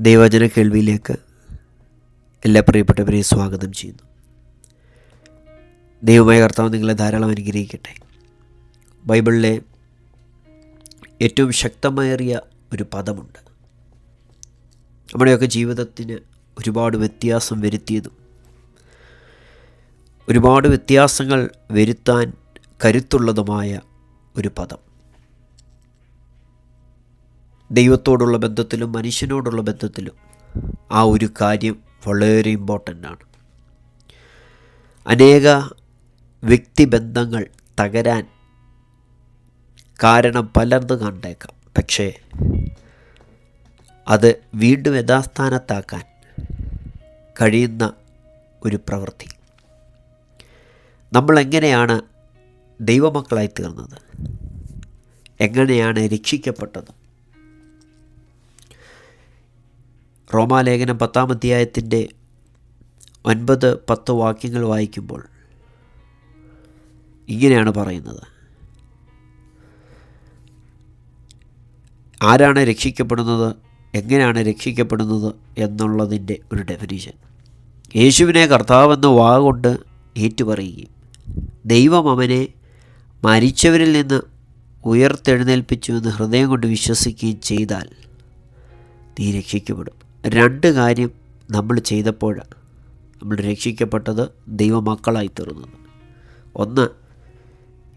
ദൈവവചന കേൾവിയിലേക്ക് എല്ലാ പ്രിയപ്പെട്ടവരെയും സ്വാഗതം ചെയ്യുന്നു. ദൈവമായ കർത്താവ് നിങ്ങളെ ധാരാളം അനുഗ്രഹിക്കട്ടെ. ബൈബിളിലെ ഏറ്റവും ശക്തമേറിയ ഒരു പദമുണ്ട്. നമ്മുടെയൊക്കെ ജീവിതത്തിന് ഒരുപാട് വ്യത്യാസം വരുത്തിയതും ഒരുപാട് വ്യത്യാസങ്ങൾ വരുത്താൻ കരുത്തുള്ളതുമായ ഒരു പദം. ദൈവത്തോടുള്ള ബന്ധത്തിലും മനുഷ്യനോടുള്ള ബന്ധത്തിലും ആ ഒരു കാര്യം വളരെ ഇമ്പോർട്ടന്റ് ആണ്. അനേക വ്യക്തിബന്ധങ്ങൾ തകരാൻ കാരണം പലർന്ന് കണ്ടേക്കാം. പക്ഷേ അത് വീണ്ടും യഥാസ്ഥാനത്താക്കാൻ കഴിയുന്ന ഒരു പ്രവൃത്തി. നമ്മളെങ്ങനെയാണ് ദൈവമക്കളായി തീർന്നത്? എങ്ങനെയാണ് രക്ഷിക്കപ്പെട്ടത്? റോമാലേഖനം പത്താം അധ്യായത്തിന്റെ ഒൻപത് പത്ത് വാക്യങ്ങൾ വായിക്കുമ്പോൾ ഇങ്ങനെയാണ് പറയുന്നത്. ആരാണ് രക്ഷിക്കപ്പെടുന്നത്? എങ്ങനെയാണ് രക്ഷിക്കപ്പെടുന്നത്? എന്നുള്ളതിന്റെ ഒരു ഡെഫിനിഷൻ യേശുവിനെ കർത്താവെന്ന് വാ കൊണ്ട് ഏറ്റുപറയുകയും ദൈവം അവനെ മരിച്ചവരിൽ നിന്ന് ഉയർത്തെഴുന്നേൽപ്പിച്ചു എന്ന് ഹൃദയം കൊണ്ട് വിശ്വസിക്കുകയും ചെയ്താൽ നീ രക്ഷിക്കപ്പെടും. രണ്ട് കാര്യം നമ്മൾ ചെയ്തപ്പോൾ നമ്മൾ രക്ഷിക്കപ്പെട്ടത് ദൈവമക്കളായി തീർന്നത്. ഒന്ന്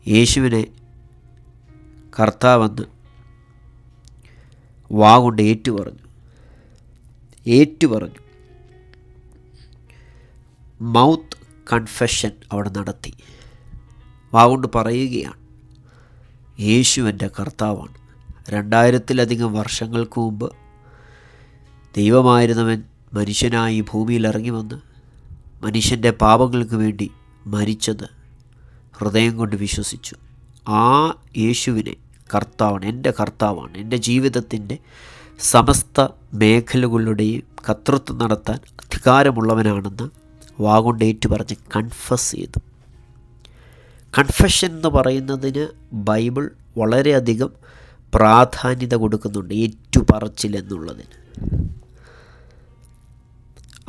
യേശുവിനെ കർത്താവെന്ന് വാ കൊണ്ട് ഏറ്റുപറഞ്ഞു. ഏറ്റുപറഞ്ഞു. മൗത്ത് കൺഫെഷൻ അവിടെ നടത്തി. വാ കൊണ്ട് പറയുകയാണ് യേശു എന്റെ കർത്താവാണ്. രണ്ടായിരത്തിലധികം വർഷങ്ങൾക്ക് മുമ്പ് ദൈവമായിരുന്നവൻ മനുഷ്യനായി ഭൂമിയിൽ ഇറങ്ങി വന്ന് മനുഷ്യന്റെ പാപങ്ങൾക്ക് വേണ്ടി മരിച്ചത് ഹൃദയം കൊണ്ട് വിശ്വസിച്ചു. ആ യേശുവിനെ കർത്താവാണ് എന്റെ കർത്താവാണ്. എന്റെ ജീവിതത്തിന്റെ സമസ്ത മേഖലകളുടെയും കർത്തൃത്വം നടത്താൻ അധികാരമുള്ളവനാണെന്ന് വാഗൊണ്ട് ഏറ്റുപറഞ്ഞ് കൺഫസ് ചെയ്തു. കൺഫഷൻ എന്ന് പറയുന്നതിന് ബൈബിൾ വളരെയധികം പ്രാധാന്യത കൊടുക്കുന്നുണ്ട് ഏറ്റുപറച്ചിൽ എന്നുള്ളതിന്.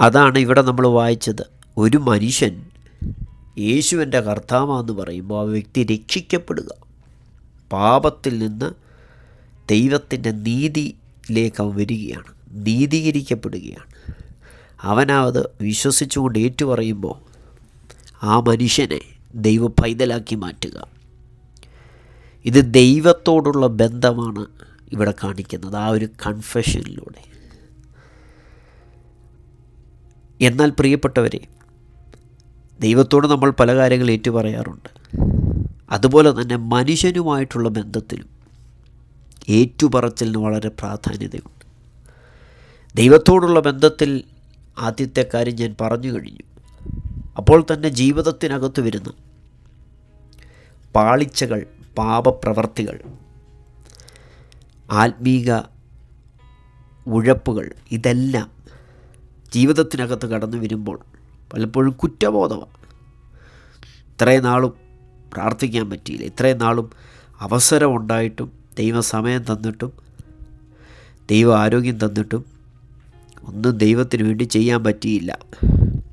അതാണ് ഇവിടെ നമ്മൾ വായിച്ചത്. ഒരു മനുഷ്യൻ യേശുവിന്റെ കർത്താവാന്ന് പറയുമ്പോൾ ആ വ്യക്തി രക്ഷിക്കപ്പെടുക. പാപത്തിൽ നിന്ന് ദൈവത്തിന്റെ നീതിയിലേക്ക് അവൻ വരികയാണ്. നീതീകരിക്കപ്പെടുകയാണ്. അവനത് വിശ്വസിച്ചുകൊണ്ട് ഏറ്റുപറയുമ്പോൾ ആ മനുഷ്യനെ ദൈവ പൈതലാക്കി മാറ്റുക. ഇത് ദൈവത്തോടുള്ള ബന്ധമാണ് ഇവിടെ കാണിക്കുന്നത്. ആ ഒരു കൺഫെഷനിലൂടെ എന്നാൽ പ്രിയപ്പെട്ടവരെ ദൈവത്തോട് നമ്മൾ പല കാര്യങ്ങൾ ഏറ്റുപറയാറുണ്ട്. അതുപോലെ തന്നെ മനുഷ്യനുമായിട്ടുള്ള ബന്ധത്തിലും ഏറ്റുപറച്ചിലിന് വളരെ പ്രാധാന്യതയുണ്ട്. ദൈവത്തോടുള്ള ബന്ധത്തിൽ ആദ്യത്തെ കാര്യം ഞാൻ പറഞ്ഞു കഴിഞ്ഞു. അപ്പോൾ തന്നെ ജീവിതത്തിനകത്ത് വരുന്ന പാളിച്ചകൾ പാപപ്രവർത്തികൾ ആത്മീക ഉഴപ്പുകൾ ഇതെല്ലാം ജീവിതത്തിനകത്ത് കടന്നു വരുമ്പോൾ പലപ്പോഴും കുറ്റബോധമാണ് ഇത്രയും നാളും പ്രാർത്ഥിക്കാൻ പറ്റിയില്ല. ഇത്രയും നാളും അവസരമുണ്ടായിട്ടും ദൈവസമയം തന്നിട്ടും ദൈവ ആരോഗ്യം തന്നിട്ടും ഒന്നും ദൈവത്തിന് വേണ്ടി ചെയ്യാൻ പറ്റിയില്ല.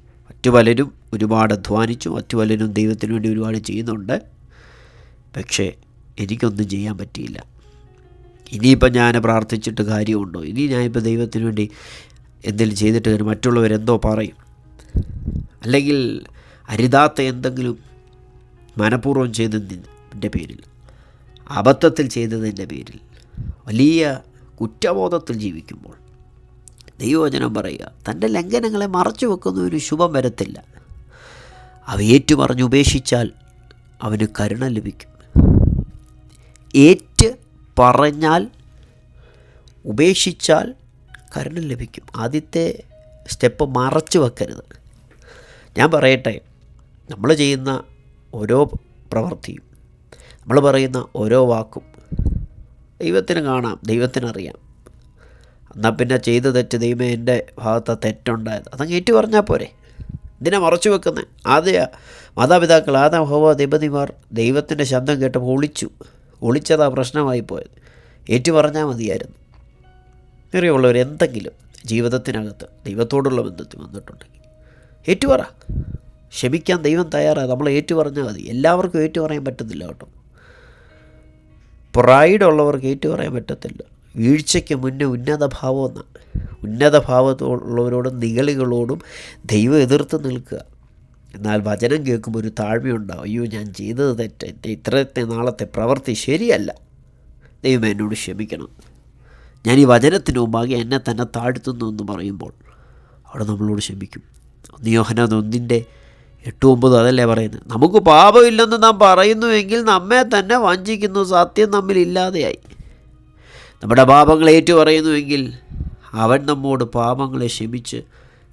മറ്റു പലരും ഒരുപാട് അധ്വാനിച്ചു മറ്റു പലരും ദൈവത്തിന് വേണ്ടി ഒരുപാട് ചെയ്യുന്നുണ്ട്. പക്ഷേ എനിക്കൊന്നും ചെയ്യാൻ പറ്റിയില്ല. ഇനിയിപ്പോൾ ഞാൻ പ്രാർത്ഥിച്ചിട്ട് കാര്യമുണ്ടോ? ഇനി ഞാനിപ്പോൾ ദൈവത്തിന് വേണ്ടി എന്തെങ്കിലും ചെയ്തിട്ട് മറ്റുള്ളവരെന്തോ പറയും. അല്ലെങ്കിൽ അരുതാത്ത എന്തെങ്കിലും മനഃപൂർവം ചെയ്തതിന്റെ പേരിൽ അബദ്ധത്തിൽ ചെയ്തതിന്റെ പേരിൽ വലിയ കുറ്റബോധത്തിൽ ജീവിക്കുമ്പോൾ ദൈവവചനം പറയുക തന്റെ ലംഘനങ്ങളെ മറച്ചു വെക്കുന്ന ഒരു ശുഭം വരത്തില്ല. അവ ഏറ്റുപറഞ്ഞ് ഉപേക്ഷിച്ചാൽ അവന് കരുണ ലഭിക്കും. ഏറ്റ് പറഞ്ഞാൽ ഉപേക്ഷിച്ചാൽ കരുണ ലഭിക്കും. ആദ്യത്തെ സ്റ്റെപ്പ് മറച്ചു വെക്കരുത്. ഞാൻ പറയട്ടെ നമ്മൾ ചെയ്യുന്ന ഓരോ പ്രവൃത്തിയും നമ്മൾ പറയുന്ന ഓരോ വാക്കും ദൈവത്തിന് കാണാം ദൈവത്തിനറിയാം എന്നാൽ പിന്നെ ചെയ്ത തെറ്റ് ദൈവമേ എന്റെ ഭാഗത്ത് തെറ്റുണ്ടായത്. അതങ്ങ് ഏറ്റു പറഞ്ഞാൽ പോരെ. ഇതിനെ മറച്ചു വെക്കുന്നത് ആദ്യ മാതാപിതാക്കൾ ആദ്യ ഹോവ ദൈവതിമാർ ദൈവത്തിന്റെ ശബ്ദം കേട്ടപ്പോൾ ഒളിച്ചു. ഒളിച്ചതാ പ്രശ്നമായി പോയത്. ഏറ്റു പറഞ്ഞാൽ മതിയായിരുന്നു. അറിയുള്ളവർ എന്തെങ്കിലും ജീവിതത്തിനകത്ത് ദൈവത്തോടുള്ള ബന്ധത്തിൽ വന്നിട്ടുണ്ടെങ്കിൽ ഏറ്റുപറ. ക്ഷമിക്കാൻ ദൈവം തയ്യാറാണ് നമ്മൾ ഏറ്റു പറഞ്ഞാൽ മതി. എല്ലാവർക്കും ഏറ്റു പറയാൻ പറ്റത്തില്ല കേട്ടോ. പ്രൈഡ് ഉള്ളവർക്ക് ഏറ്റു പറയാൻ പറ്റത്തില്ല. വീഴ്ചയ്ക്ക് മുന്നേ ഉന്നത ഭാവം എന്നാണ്. ഉന്നത ഭാവത്തുള്ളവരോടും നിഗളികളോടും ദൈവം എതിർത്ത് നിൽക്കുക. എന്നാൽ വചനം കേൾക്കുമ്പോൾ ഒരു താഴ്മയുണ്ടാവും. അയ്യോ ഞാൻ ചെയ്തത് തെറ്റ്. എന്റെ ഇത്രത്തെ നാളത്തെ പ്രവൃത്തി ശരിയല്ല. ദൈവം എന്നോട് ക്ഷമിക്കണം. ഞാൻ ഈ വചനത്തിന് മുമ്പാകെ എന്നെ തന്നെ താഴ്ത്തുന്നു എന്ന് പറയുമ്പോൾ അവിടെ നമ്മളോട് ക്ഷമിക്കും നിയോഹന ഒന്നിന്റെ എട്ട് ഒമ്പത് അതല്ലേ പറയുന്നത്? നമുക്ക് പാപമില്ലെന്ന് നാം പറയുന്നുവെങ്കിൽ നമ്മെ തന്നെ വഞ്ചിക്കുന്നു. സത്യം നമ്മിൽ ഇല്ലാതെയായി. നമ്മുടെ പാപങ്ങൾ ഏറ്റു പറയുന്നുവെങ്കിൽ അവൻ നമ്മോട് പാപങ്ങളെ ക്ഷമിച്ച്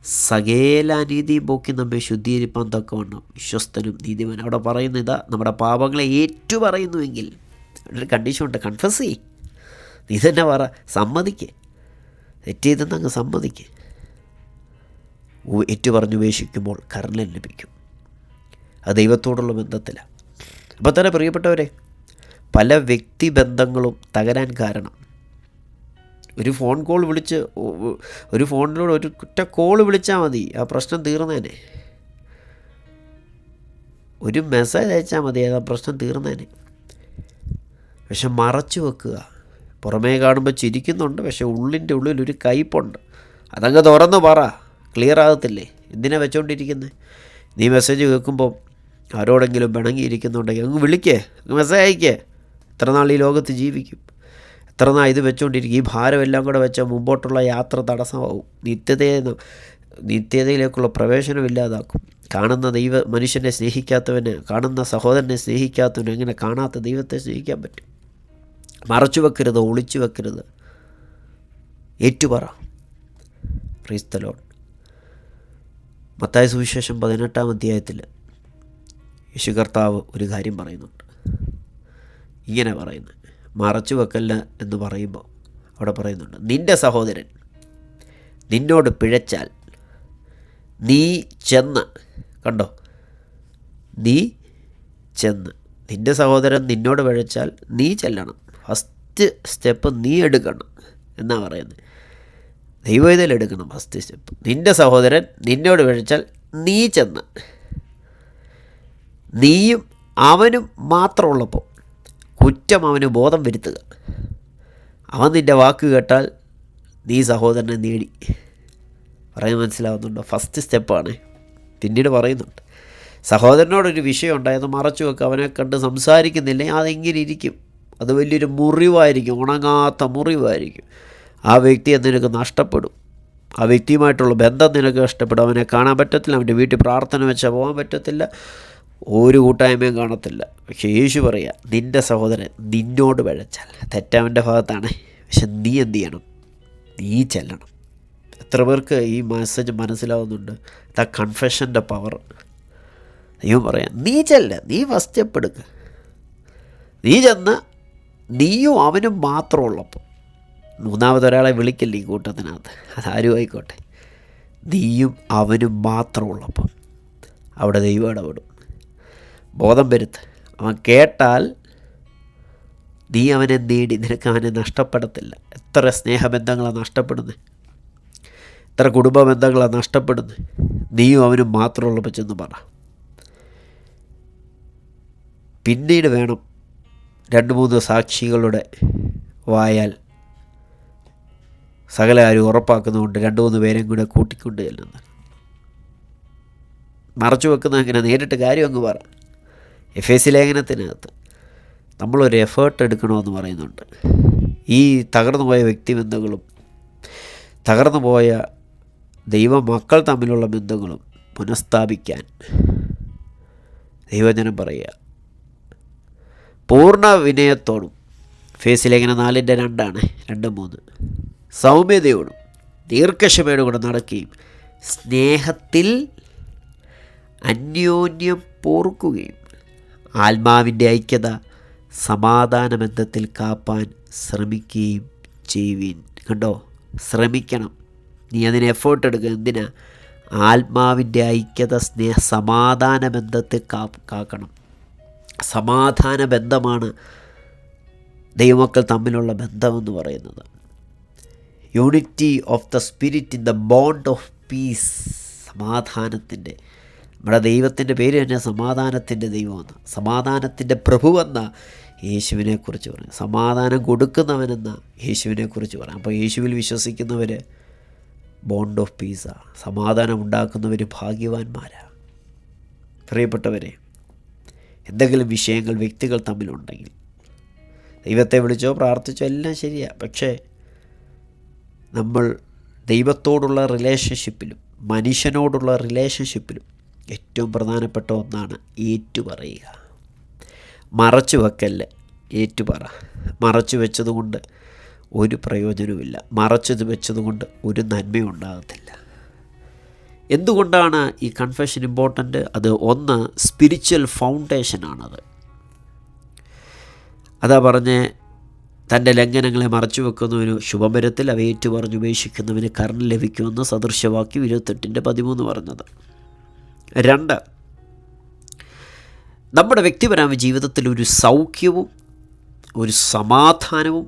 സകേല നീതിയും പോക്കി നമ്മെ ശുദ്ധീകരിപ്പാൻ തക്കവണ്ണം വിശ്വസ്തനും നീതിമാൻ അവിടെ പറയുന്ന ഇതാ നമ്മുടെ പാപങ്ങളെ ഏറ്റു പറയുന്നുവെങ്കിൽ ഒരു കണ്ടീഷൻ ഉണ്ട്. കൺഫസ് ചെയ്യ്. നീ തന്നെ പറ. സമ്മതിക്കേ. തെറ്റ് ചെയ്തെന്ന് അങ്ങ് സമ്മതിക്ക്. ഏറ്റു പറഞ്ഞു ഉപേക്ഷിക്കുമ്പോൾ കരുണൻ ലഭിക്കും. അത് ദൈവത്തോടുള്ള ബന്ധത്തിലാണ് അപ്പോൾ തന്നെ പ്രിയപ്പെട്ടവരെ പല വ്യക്തി ബന്ധങ്ങളും തകരാൻ കാരണം. ഒരു ഫോൺ കോൾ വിളിച്ച് ഒരു ഫോണിലൂടെ ഒരു കുറ്റ കോൾ വിളിച്ചാൽ മതി. ആ പ്രശ്നം തീർന്നേനെ. ഒരു മെസ്സേജ് അയച്ചാൽ മതി. ആ പ്രശ്നം തീർന്നേനെ. പക്ഷെ മറച്ചു വെക്കുക. പുറമേ കാണുമ്പോൾ ചിരിക്കുന്നുണ്ട് പക്ഷെ ഉള്ളിന്റെ ഉള്ളിൽ ഒരു കയ്പുണ്ട്. അതങ്ങ് തുറന്നു പറ. ക്ലിയർ ആകത്തില്ലേ? എന്തിനാ വെച്ചോണ്ടിരിക്കുന്നത് നീ മെസ്സേജ് കേൾക്കുമ്പോൾ ആരോടെങ്കിലും പിണങ്ങിയിരിക്കുന്നുണ്ടെങ്കിൽ അങ്ങ് വിളിക്കേ അങ്ങ് മെസ്സേജ് അയക്കേ. എത്ര നാൾ ഈ ലോകത്ത് ജീവിക്കും? എത്ര നാൾ ഇത് വെച്ചുകൊണ്ടിരിക്കും ഈ ഭാരമെല്ലാം കൂടെ വെച്ചാൽ മുമ്പോട്ടുള്ള യാത്ര തടസ്സമാവും. നിത്യതയെ നിത്യതയിലേക്കുള്ള പ്രവേശനം ഇല്ലാതാക്കും. കാണുന്ന ദൈവ മനുഷ്യനെ സ്നേഹിക്കാത്തവന് കാണുന്ന സഹോദരനെ സ്നേഹിക്കാത്തവന് എങ്ങനെ കാണാത്ത ദൈവത്തെ സ്നേഹിക്കാൻ പറ്റും. മറച്ചു വെക്കരുത് ഒളിച്ചു വെക്കരുത്. ഏറ്റുപറ. ക്രൈസ്തലോൺ മത്തായ സുവിശേഷം പതിനെട്ടാം അധ്യായത്തിൽ യേശു കർത്താവ് ഒരു കാര്യം പറയുന്നുണ്ട്. ഇങ്ങനെ പറയുന്നത് മറച്ചു വെക്കല്ല എന്ന് പറയുമ്പോൾ അവിടെ പറയുന്നുണ്ട് നിന്റെ സഹോദരൻ നിന്നോട് പിഴച്ചാൽ നീ ചെന്ന് കണ്ടോ? നീ ചെന്ന്. നിന്റെ സഹോദരൻ നിന്നോട് പിഴച്ചാൽ നീ ചെല്ലണം. ഫസ്റ്റ് സ്റ്റെപ്പ് നീ എടുക്കണം എന്നാണ് പറയുന്നത്. ദൈവവേദയിൽ എടുക്കണം ഫസ്റ്റ് സ്റ്റെപ്പ്. നിന്റെ സഹോദരൻ നിന്നോട് വിളിച്ചാൽ നീ ചെന്ന് നീയും അവനും മാത്രമുള്ളപ്പോൾ കുറ്റം അവന് ബോധം വരുത്തുക. അവൻ നിന്റെ വാക്ക് കേട്ടാൽ നീ സഹോദരനെ നേടി. പറയാൻ മനസ്സിലാവുന്നുണ്ടോ? ഫസ്റ്റ് സ്റ്റെപ്പാണ്. പിന്നീട് പറയുന്നുണ്ട്. സഹോദരനോടൊരു വിഷയം ഉണ്ടായത് മറച്ചു വെക്കുക. അവനെ കണ്ട് സംസാരിക്കുന്നില്ലെങ്കിൽ അതെങ്ങനെ ഇരിക്കും? അത് വലിയൊരു മുറിവായിരിക്കും ഉണങ്ങാത്ത മുറിവായിരിക്കും. ആ വ്യക്തിയെ നിനക്ക് നഷ്ടപ്പെടും. ആ വ്യക്തിയുമായിട്ടുള്ള ബന്ധം നിനക്ക് നഷ്ടപ്പെടും. അവനെ കാണാൻ പറ്റത്തില്ല അവന്റെ വീട്ടിൽ പ്രാർത്ഥന വെച്ചാൽ പോകാൻ പറ്റത്തില്ല ഒരു കൂട്ടായ്മയും കാണത്തില്ല. പക്ഷേ യേശു പറയുക നിന്റെ സഹോദരൻ നിന്നോട് വഴച്ചാൽ തെറ്റവന്റെ ഭാഗത്താണ്. പക്ഷെ നീ എന്ത് ചെയ്യണം? നീ ചെല്ലണം. എത്ര പേർക്ക് ഈ മെസ്സേജ് മനസ്സിലാവുന്നുണ്ട്? ദ കൺഫെഷന്റെ പവർ ദൈവം പറയാം നീ ചെല്ല നീ ഫസ്റ്റ് സ്റ്റെപ്പ് എടുക്കുക നീ ചെന്ന് നീയും അവനും മാത്രമുള്ളപ്പോൾ മൂന്നാമതൊരാളെ വിളിക്കില്ല ഈ കൂട്ടത്തിനകത്ത്? അതാരും ആയിക്കോട്ടെ. നീയും അവനും മാത്രമുള്ളപ്പം അവിടെ ദൈവം ഇടപെടും. ബോധം വരുത്ത്. അവൻ കേട്ടാൽ നീ അവനെ നേടി നിനക്ക് അവനെ നഷ്ടപ്പെടത്തില്ല. എത്ര സ്നേഹബന്ധങ്ങളാണ് നഷ്ടപ്പെടുന്നത് എത്ര കുടുംബ ബന്ധങ്ങളാണ് നഷ്ടപ്പെടുന്നത് നീയും അവനും മാത്രമുള്ളപ്പോൾ ചെന്ന് പറ. പിന്നീട് വേണം രണ്ട് മൂന്ന് സാക്ഷികളുടെ വായാൽ സകല ആരും ഉറപ്പാക്കുന്നതുകൊണ്ട് രണ്ട് മൂന്ന് പേരെയും കൂടെ കൂട്ടിക്കൊണ്ട് ചെല്ലുന്നത് മറച്ചു വെക്കുന്ന അങ്ങനെ നേരിട്ട് കാര്യം അങ്ങ് പറ. എഫ് എസ് സി ലേഖനത്തിനകത്ത് നമ്മളൊരു എഫേർട്ട് എടുക്കണമെന്ന് പറയുന്നുണ്ട്. ഈ തകർന്നു പോയ വ്യക്തിബന്ധങ്ങളും തകർന്നു പോയ ദൈവമക്കൾ തമ്മിലുള്ള ബന്ധങ്ങളും പുനഃസ്ഥാപിക്കാൻ ദൈവജനം പറയുക. പൂർണ വിനയത്തോടും ഫേസിലിങ്ങനെ നാലിന്റെ രണ്ടാണ് രണ്ട് മൂന്ന് സൗമ്യതയോടും ദീർഘക്ഷമയോടും കൂടെ നടക്കുകയും സ്നേഹത്തിൽ അന്യോന്യം പോർക്കുകയും ആത്മാവിന്റെ ഐക്യത സമാധാന ബന്ധത്തിൽ കാപ്പാൻ ശ്രമിക്കുകയും ചെയ്യുവീൻ. കണ്ടോ? ശ്രമിക്കണം. നീ അതിന് എഫേർട്ട് എടുക്കുക എന്തിനാ? ആത്മാവിന്റെ ഐക്യത സ്നേഹ സമാധാന ബന്ധത്തിൽ കാ കാക്കണം. സമാധാന ബന്ധമാണ് ദൈവമക്കൾ തമ്മിലുള്ള ബന്ധമെന്ന് പറയുന്നത്. Unity of the spirit in the bond of peace സമാധാനത്തിന്റെ നമ്മുടെ ദൈവത്തിന്റെ പേര് തന്നെ സമാധാനത്തിന്റെ ദൈവമെന്ന്. സമാധാനത്തിന്റെ പ്രഭുവെന്ന യേശുവിനെക്കുറിച്ച് പറയാം. സമാധാനം കൊടുക്കുന്നവനെന്ന യേശുവിനെക്കുറിച്ച് പറയാം. അപ്പോൾ യേശുവിൽ വിശ്വസിക്കുന്നവർ ബോണ്ട് ഓഫ് പീസാണ് സമാധാനം ഉണ്ടാക്കുന്നവർ ഭാഗ്യവാന്മാരാണ് പ്രിയപ്പെട്ടവരെ എന്തെങ്കിലും വിഷയങ്ങൾ വ്യക്തികൾ തമ്മിലുണ്ടെങ്കിൽ. ദൈവത്തെ വിളിച്ചോ പ്രാർത്ഥിച്ചോ എല്ലാം ശരിയാണ് പക്ഷേ നമ്മൾ ദൈവത്തോടുള്ള റിലേഷൻഷിപ്പിലും മനുഷ്യനോടുള്ള റിലേഷൻഷിപ്പിലും ഏറ്റവും പ്രധാനപ്പെട്ട ഒന്നാണ് ഏറ്റുപറയുക. മറച്ചു വെക്കല്ല ഏറ്റുപറ. മറച്ചു വെച്ചതുകൊണ്ട് ഒരു പ്രയോജനവുമില്ല. മറച്ചത് വെച്ചതുകൊണ്ട് ഒരു നന്മയും ഉണ്ടാകത്തില്ല എന്തുകൊണ്ടാണ് ഈ കൺഫെഷൻ ഇമ്പോർട്ടന്റ് അത് ഒന്ന് സ്പിരിച്വൽ ഫൗണ്ടേഷനാണത് അതാ പറഞ്ഞ് തന്റെ ലംഘനങ്ങളെ മറച്ചു വെക്കുന്നവന് ശുഭമരത്തിൽ അവ ഉപേക്ഷിക്കുന്നവന് കർണം ലഭിക്കുമെന്ന് സദൃശവാക്യം ഇരുപത്തെട്ടിന്റെ പതിമൂന്ന് പറഞ്ഞത്. രണ്ട് നമ്മുടെ വ്യക്തിപരമായ ജീവിതത്തിൽ ഒരു സൗഖ്യവും ഒരു സമാധാനവും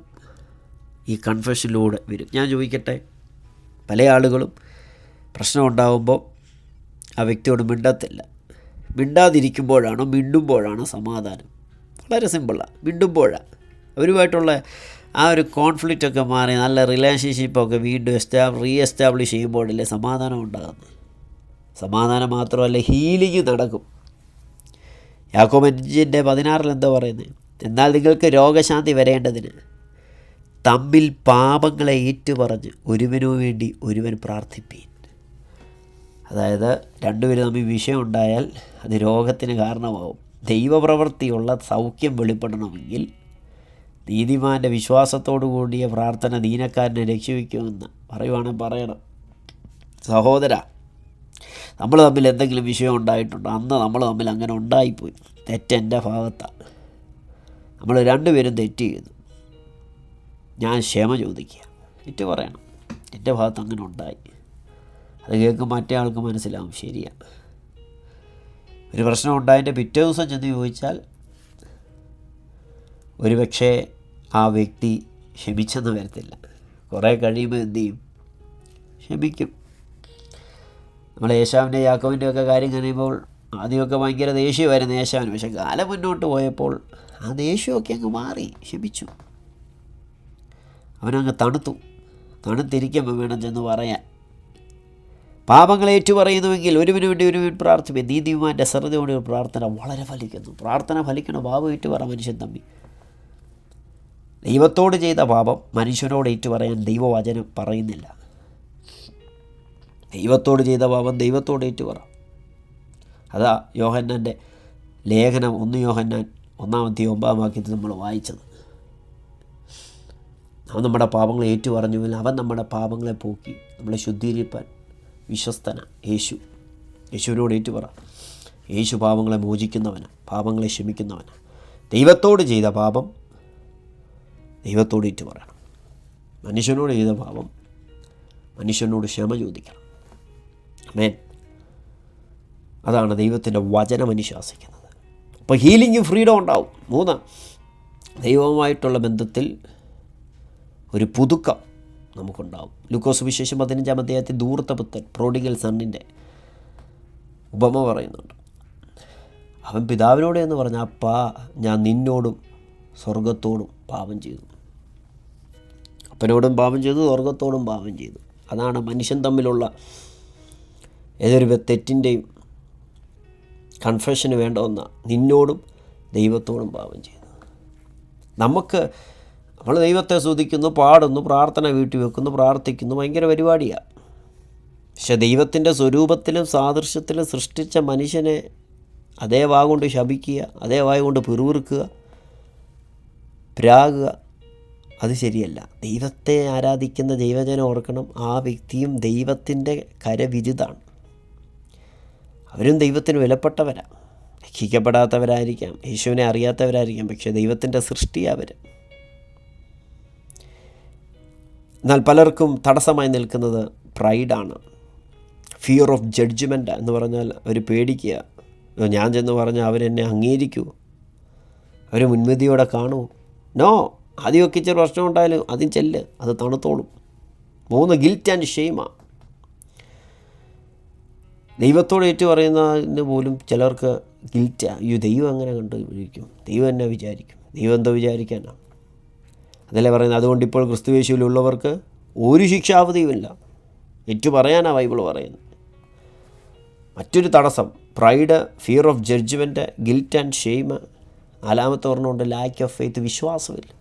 ഈ കൺഫെഷനിലൂടെ വരും. ഞാൻ ചോദിക്കട്ടെ പല ആളുകളും പ്രശ്നം ഉണ്ടാകുമ്പോൾ ആ വ്യക്തിയോട് മിണ്ടത്തില്ല. മിണ്ടാതിരിക്കുമ്പോഴാണോ മിണ്ടുമ്പോഴാണോ സമാധാനം? വളരെ സിമ്പിളാണ് മിണ്ടുമ്പോഴാണ് അവരുമായിട്ടുള്ള ആ ഒരു കോൺഫ്ലിക്റ്റ് ഒക്കെ മാറി നല്ല റിലേഷൻഷിപ്പൊക്കെ വീണ്ടും എസ്റ്റാബ് റീ എസ്റ്റാബ്ലിഷ് ചെയ്യുമ്പോഴല്ലേ സമാധാനം ഉണ്ടാകുന്നത് സമാധാനം മാത്രമല്ല ഹീലിംഗ് നടക്കും. യാക്കോബ് അഞ്ചിന്റെ പതിനാറിൽ എന്താ പറയുന്നത് എന്നാൽ നിങ്ങൾക്ക് രോഗശാന്തി വരേണ്ടതിന് തമ്മിൽ പാപങ്ങളെ ഏറ്റുപറഞ്ഞ് ഒരുവനു വേണ്ടി ഒരുവൻ പ്രാർത്ഥിപ്പീൻ. അതായത് രണ്ടുപേരും തമ്മിൽ വിഷയം ഉണ്ടായാൽ അത് രോഗത്തിന് കാരണമാവും. ദൈവപ്രവൃത്തിയുള്ള സൗഖ്യം വെളിപ്പെടണമെങ്കിൽ നീതിമാന്റെ വിശ്വാസത്തോടു കൂടിയ പ്രാർത്ഥന ദീനക്കാരനെ രക്ഷിക്കുമെന്ന് പറയുവാണെങ്കിൽ പറയണം. സഹോദര നമ്മൾ തമ്മിൽ എന്തെങ്കിലും വിഷയം ഉണ്ടായിട്ടുണ്ടോ? അന്ന് നമ്മൾ തമ്മിൽ അങ്ങനെ ഉണ്ടായിപ്പോയി. തെറ്റെന്റെ ഭാഗത്താണ്. നമ്മൾ രണ്ടുപേരും തെറ്റ് ചെയ്തു. ഞാൻ ക്ഷമ ചോദിക്കുക. തെറ്റ് പറയണം. എന്റെ ഭാഗത്ത് അങ്ങനെ ഉണ്ടായി. അത് കേൾക്കും മറ്റേ ആൾക്ക് മനസ്സിലാവും. ശരിയാണ് ഒരു പ്രശ്നം ഉണ്ടായതിന്റെ പിറ്റേ ദിവസം ചെന്ന് ചോദിച്ചാൽ ഒരു പക്ഷേ ആ വ്യക്തി ക്ഷമിച്ചെന്ന് വരത്തില്ല. കുറേ കഴിയുമ്പോൾ എന്തു ചെയ്യും? ക്ഷമിക്കും. നമ്മൾ യേശാവിന്റെ യാക്കോവിന്റെ ഒക്കെ കാര്യം കഴിയുമ്പോൾ ആദ്യമൊക്കെ ഭയങ്കര ദേഷ്യമായിരുന്നു യേശാവിന് പക്ഷെ കാലം മുന്നോട്ട് പോയപ്പോൾ ആ ദേഷ്യമൊക്കെ അങ്ങ് മാറി. ക്ഷമിച്ചു. അവനങ്ങ് തണുത്തു. തണുത്തിരിക്കുമ്പോൾ വേണം ചെന്ന് പറയാൻ. പാപങ്ങളെ ഏറ്റുപറയുന്നുവെങ്കിൽ ഒരുവിന് വേണ്ടി ഒരുവിൻ പ്രാർത്ഥിപ്പേ നീതിമാന്റെ ശ്രദ്ധയോടെ പ്രാർത്ഥന വളരെ ഫലിക്കുന്നു. പ്രാർത്ഥന ഫലിക്കണം പാപം ഏറ്റുപറ മനുഷ്യൻ തമ്മി ദൈവത്തോട് ചെയ്ത പാപം മനുഷ്യനോട് ഏറ്റുപറയാൻ ദൈവവചനം പറയുന്നില്ല. ദൈവത്തോട് ചെയ്ത പാപം ദൈവത്തോട് ഏറ്റുപറ. അതാ യോഹന്നാന്റെ ലേഖനം ഒന്ന് യോഹന്നാൻ ഒന്നാമത്തെ ഒമ്പതാം വാക്യത്തിൽ നമ്മൾ വായിച്ചത്. അവൻ നമ്മുടെ പാപങ്ങളെ ഏറ്റു പറഞ്ഞു അവൻ നമ്മുടെ പാപങ്ങളെ പോക്കി നമ്മളെ ശുദ്ധീകരിപ്പാൻ വിശ്വസ്തന. യേശു. യേശുവിനോട് ഏറ്റുപറ. യേശു പാപങ്ങളെ മോചിക്കുന്നവന്. പാപങ്ങളെ ക്ഷമിക്കുന്നവന്. ദൈവത്തോട് ചെയ്ത പാപം ദൈവത്തോട് ഏറ്റു പറയണം മനുഷ്യനോട് ചെയ്ത പാപം മനുഷ്യനോട് ക്ഷമ ചോദിക്കണം. മേൻ അതാണ് ദൈവത്തിന്റെ വചനം അനുശാസിക്കുന്നത്. അപ്പോൾ ഹീലിംഗും ഫ്രീഡം ഉണ്ടാവും. മൂന്ന്. ദൈവവുമായിട്ടുള്ള ബന്ധത്തിൽ ഒരു പുതുക്കം നമുക്കുണ്ടാവും. ലുക്കോസ് വിശേഷം പതിനഞ്ചാം അധ്യായത്തിൽ ദൂർത്തപുത്തൻ പ്രോഡിഗൽ സണ്ണിന്റെ ഉപമ പറയുന്നുണ്ട്. അവൻ പിതാവിനോട് എന്ന് പറഞ്ഞ അപ്പാ ഞാൻ നിന്നോടും സ്വർഗത്തോടും പാപം ചെയ്തു. അപ്പനോടും പാപം ചെയ്തു സ്വർഗത്തോടും പാപം ചെയ്തു. അതാണ് മനുഷ്യൻ തമ്മിലുള്ള ഏതൊരു തെറ്റിന്റെയും കൺഫെഷന് വേണ്ട ഒന്ന. നിന്നോടും ദൈവത്തോടും പാപം ചെയ്തു. നമുക്ക് നമ്മൾ ദൈവത്തെ സ്തുതിക്കുന്നു പാടുന്നു പ്രാർത്ഥന വീട്ടിൽ വെക്കുന്നു പ്രാർത്ഥിക്കുന്നു ഭയങ്കര പരിപാടിയാണ് പക്ഷെ ദൈവത്തിന്റെ സ്വരൂപത്തിലും സാദൃശ്യത്തിലും സൃഷ്ടിച്ച മനുഷ്യനെ അതേ വാ കൊണ്ട് ശപിക്കുക അതേ വായ കൊണ്ട് പിറുവിറുക്കുക പ്രാകുക അത് ശരിയല്ല. ദൈവത്തെ ആരാധിക്കുന്ന ദൈവജനം ഓർക്കണം ആ വ്യക്തിയും ദൈവത്തിന്റെ കരവിരുതാണ്. അവരും ദൈവത്തിന് വിലപ്പെട്ടവരാണ് രക്ഷിക്കപ്പെടാത്തവരായിരിക്കാം യേശുവിനെ അറിയാത്തവരായിരിക്കാം പക്ഷേ ദൈവത്തിന്റെ സൃഷ്ടി എന്നാൽ പലർക്കും തടസ്സമായി നിൽക്കുന്നത് പ്രൈഡാണ്. ഫിയർ ഓഫ് ജഡ്ജ്മെന്റ് എന്ന് പറഞ്ഞാൽ അവർ പേടിക്കുക. ഞാൻ ചെന്ന് പറഞ്ഞാൽ അവരെന്നെ അംഗീകരിക്കൂ. അവർ മുൻവിധിയോടെ കാണൂ. നോ ആദ്യമൊക്കെ ഇച്ചിരി പ്രശ്നം ഉണ്ടായാലും അതും ചെല്ല്. അത് തണുത്തോളും. മൂന്ന് ഗിൽറ്റ് ആൻഡ് ഷെയ്മാണ് ദൈവത്തോട് ഏറ്റു പറയുന്നതിന് പോലും ചിലർക്ക് ഗിൽറ്റ് അയ്യോ ദൈവം അങ്ങനെ കണ്ടുപിടിക്കും ദൈവം എന്നെ വിചാരിക്കും. ദൈവം എന്തോ വിചാരിക്കാനാണ്. അതല്ലേ പറയുന്നത്? അതുകൊണ്ട് ഇപ്പോൾ ക്രിസ്തുവേശുവിലുള്ളവർക്ക് ഒരു ശിക്ഷാവധിയുമില്ല. ഏറ്റു പറയാനാണ് ബൈബിൾ പറയുന്നത്. മറ്റൊരു തടസ്സം pride fear of judgment guilt and shame നാലാമത്തെ പറഞ്ഞുകൊണ്ട് ലാക്ക് ഓഫ് ഫെയ്ത്ത് വിശ്വാസമില്ല.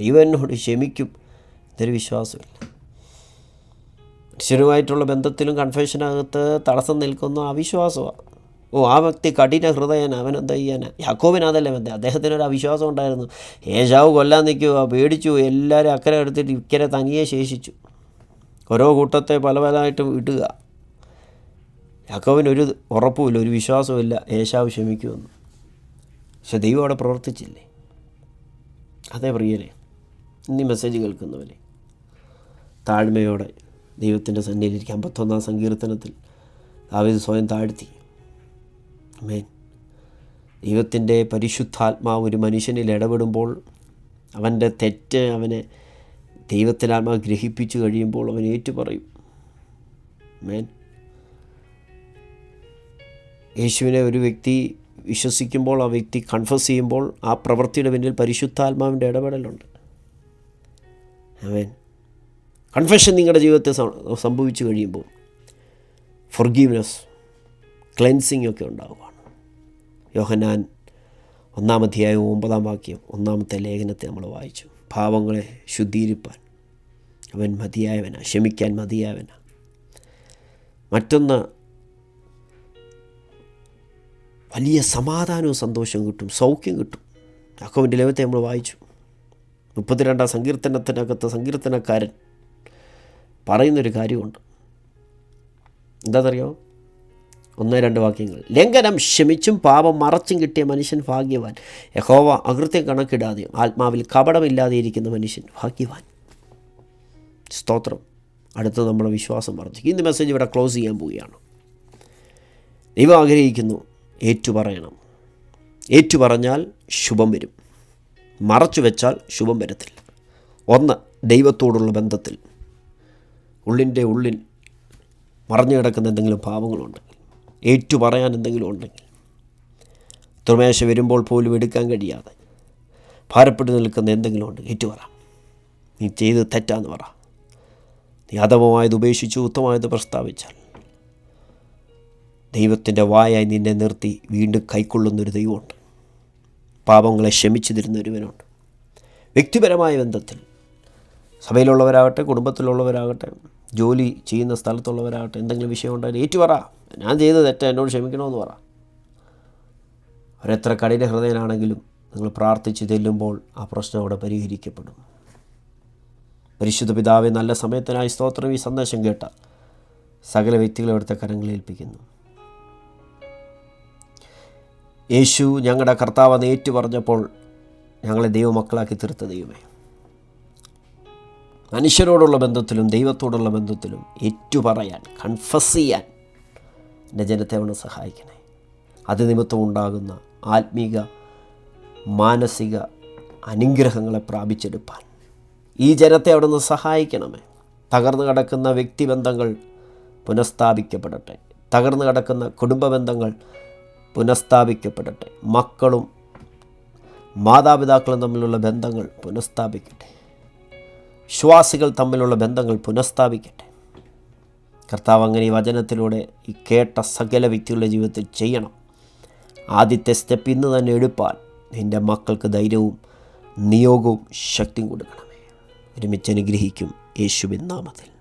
ദൈവം എന്നോട് ക്ഷമിക്കും ഇതൊരു വിശ്വാസമില്ല. മനുഷ്യരുമായിട്ടുള്ള ബന്ധത്തിലും കൺഫെഷനകത്ത് തടസ്സം നിൽക്കുന്ന അവിശ്വാസമാണ് ഓ ആ വ്യക്തി കഠിന ഹൃദയന അവനെന്താ ചെയ്യാനാ യാക്കോബിന് അതല്ലേ ബന്ധം അദ്ദേഹത്തിനൊരു അവിശ്വാസം ഉണ്ടായിരുന്നു. ഏഷാവ് കൊല്ലാൻ നിൽക്കുക പേടിച്ചു എല്ലാവരും അക്കരെ എടുത്തിട്ട് ഇക്കരെ തനിയെ ശേഷിച്ചു. ഓരോ കൂട്ടത്തെ പല പലതായിട്ട് ഇടുക. യാക്കോവിന് ഒരു ഉറപ്പുമില്ല ഒരു വിശ്വാസമില്ല ഏശാവ് ക്ഷമിക്കുമെന്ന്. പക്ഷെ ദൈവം അവിടെ പ്രവർത്തിച്ചില്ലേ? അതേ പ്രിയരെ ഇന്നീ മെസ്സേജ് കേൾക്കുന്നവരെ താഴ്മയോടെ ദൈവത്തിന്റെ സന്നിധിയിലിരിക്കുക അമ്പത്തൊന്നാം സങ്കീർത്തനത്തിൽ ദാവീദ് സ്വയം താഴ്ത്തി. മേൻ ദൈവത്തിന്റെ പരിശുദ്ധാത്മാവ് ഒരു മനുഷ്യനിൽ ഇടപെടുമ്പോൾ അവന്റെ തെറ്റ് അവനെ ദൈവത്തിനാത്മാവ് ഗ്രഹിപ്പിച്ചു കഴിയുമ്പോൾ അവൻ ഏറ്റുപറയും. മേൻ യേശുവിനെ ഒരു വ്യക്തി വിശ്വസിക്കുമ്പോൾ ആ വ്യക്തി കൺഫസ് ചെയ്യുമ്പോൾ ആ പ്രവൃത്തിയുടെ പിന്നിൽ പരിശുദ്ധാത്മാവിന്റെ ഇടപെടലുണ്ട്. കൺഫെഷൻ നിങ്ങളുടെ ജീവിതത്തെ സംഭവിച്ചു കഴിയുമ്പോൾ ഫൊർഗീവ്നെസ് ക്ലെൻസിങ് ഒക്കെ ഉണ്ടാവുകയാണ്. യോഹനാൻ ഒന്നാം ഒമ്പതാം വാക്യം ഒന്നാമത്തെ ലേഖനത്തെ നമ്മൾ വായിച്ചു. പാവങ്ങളെ ശുദ്ധീകരിപ്പാൻ അവൻ മതിയായവനാ ക്ഷമിക്കാൻ മതിയായവനാ. മറ്റൊന്ന് വലിയ സമാധാനവും സന്തോഷവും കിട്ടും സൗഖ്യം കിട്ടും. അക്കൗന്റെ ലേവത്തെ നമ്മൾ വായിച്ചു. മുപ്പത്തിരണ്ടാം സങ്കീർത്തനത്തിനകത്ത് സങ്കീർത്തനക്കാരൻ പറയുന്നൊരു കാര്യമുണ്ട്. എന്താണെന്നറിയോ ഒന്ന് രണ്ട് വാക്യങ്ങൾ. ലംഘനം ക്ഷമിച്ചും പാപം മറച്ചും കിട്ടിയ മനുഷ്യൻ ഭാഗ്യവാൻ. യഹോവ അകൃത്യം കണക്കിടാതെയും ആത്മാവിൽ കപടമില്ലാതെ ഇരിക്കുന്ന മനുഷ്യൻ ഭാഗ്യവാൻ. സ്തോത്രം. അടുത്ത് നമ്മുടെ വിശ്വാസം വർദ്ധിക്കും. ഇന്ന് മെസ്സേജ് ഇവിടെ ക്ലോസ് ചെയ്യാൻ പോവുകയാണ്. ദൈവം ആഗ്രഹിക്കുന്നു ഏറ്റു പറയണം ഏറ്റു പറഞ്ഞാൽ ശുഭം വരും. മറച്ചു വെച്ചാൽ ശുഭം വരത്തില്ല. ഒന്ന് ദൈവത്തോടുള്ള ബന്ധത്തിൽ. ഉള്ളിന്റെ ഉള്ളിൽ മറഞ്ഞു കിടക്കുന്ന എന്തെങ്കിലും പാവങ്ങളുണ്ടെങ്കിൽ ഏറ്റു പറയാൻ എന്തെങ്കിലും ഉണ്ടെങ്കിൽ. തുറമേശ വരുമ്പോൾ പോലും എടുക്കാൻ കഴിയാതെ ഭാരപ്പെട്ട് നിൽക്കുന്ന എന്തെങ്കിലും ഉണ്ട് ഏറ്റു പറ നീ ചെയ്ത് തെറ്റാന്ന് പറ. നീ അധമമായത് ഉപേക്ഷിച്ചു ഉത്തമമായത് പ്രസ്താവിച്ചാൽ. ദൈവത്തിന്റെ വായായി നിന്നെ നിർത്തി വീണ്ടും കൈക്കൊള്ളുന്നൊരു ദൈവമുണ്ട്. പാപങ്ങളെ ക്ഷമിച്ചു തരുന്ന ഒരുവനുണ്ട്. വ്യക്തിപരമായ ബന്ധത്തിൽ സഭയിലുള്ളവരാകട്ടെ കുടുംബത്തിലുള്ളവരാകട്ടെ ജോലി ചെയ്യുന്ന സ്ഥലത്തുള്ളവരാകട്ടെ എന്തെങ്കിലും വിഷയം ഉണ്ടായാലും ഏറ്റു പറ ഞാൻ ചെയ്ത തെറ്റ എന്നോട് ക്ഷമിക്കണമെന്ന് പറ. അവരെത്ര കഠിന ഹൃദയനാണെങ്കിലും നിങ്ങൾ പ്രാർത്ഥിച്ച് ചെല്ലുമ്പോൾ ആ പ്രശ്നം അവിടെ പരിഹരിക്കപ്പെടും. പരിശുദ്ധ പിതാവെ നല്ല സമയത്തിനായി സ്തോത്രം ഈ സന്ദേശം കേട്ട സകല വ്യക്തികളെ അവിടുത്തെ കരങ്ങളിൽ ഏൽപ്പിക്കുന്നു. യേശു ഞങ്ങളുടെ കർത്താവ് ഏറ്റു പറഞ്ഞപ്പോൾ ഞങ്ങളെ ദൈവമക്കളാക്കി തീർത്ത ദൈവമേ. മനുഷ്യരോടുള്ള ബന്ധത്തിലും ദൈവത്തോടുള്ള ബന്ധത്തിലും ഏറ്റുപറയാൻ കൺഫസ് ചെയ്യാൻ എന്റെ ജനത്തെ അവനെ സഹായിക്കണേ. അത് നിമിത്തം ഉണ്ടാകുന്ന ആത്മീക മാനസിക അനുഗ്രഹങ്ങളെ പ്രാപിച്ചെടുപ്പാൻ. ഈ ജനത്തെ അവിടെ നിന്ന് സഹായിക്കണമേ. തകർന്നു കിടക്കുന്ന വ്യക്തിബന്ധങ്ങൾ പുനഃസ്ഥാപിക്കപ്പെടട്ടെ. തകർന്നു കിടക്കുന്ന കുടുംബ ബന്ധങ്ങൾ പുനഃസ്ഥാപിക്കപ്പെടട്ടെ. മക്കളും മാതാപിതാക്കളും തമ്മിലുള്ള ബന്ധങ്ങൾ പുനഃസ്ഥാപിക്കട്ടെ. വിശ്വാസികൾ തമ്മിലുള്ള ബന്ധങ്ങൾ പുനഃസ്ഥാപിക്കട്ടെ. കർത്താവ് അങ്ങനെ ഈ വചനത്തിലൂടെ ഈ കേട്ട സകല വ്യക്തികളുടെ ജീവിതത്തിൽ ചെയ്യണം. ആദ്യത്തെ സ്റ്റെപ്പ് ഇന്ന് തന്നെ എടുപ്പാൻ നിന്റെ മക്കൾക്ക് ധൈര്യവും നിയോഗവും ശക്തിയും കൊടുക്കണമേ. ഒരുമിച്ച് അനുഗ്രഹിക്കും യേശുവിൻ നാമത്തിൽ.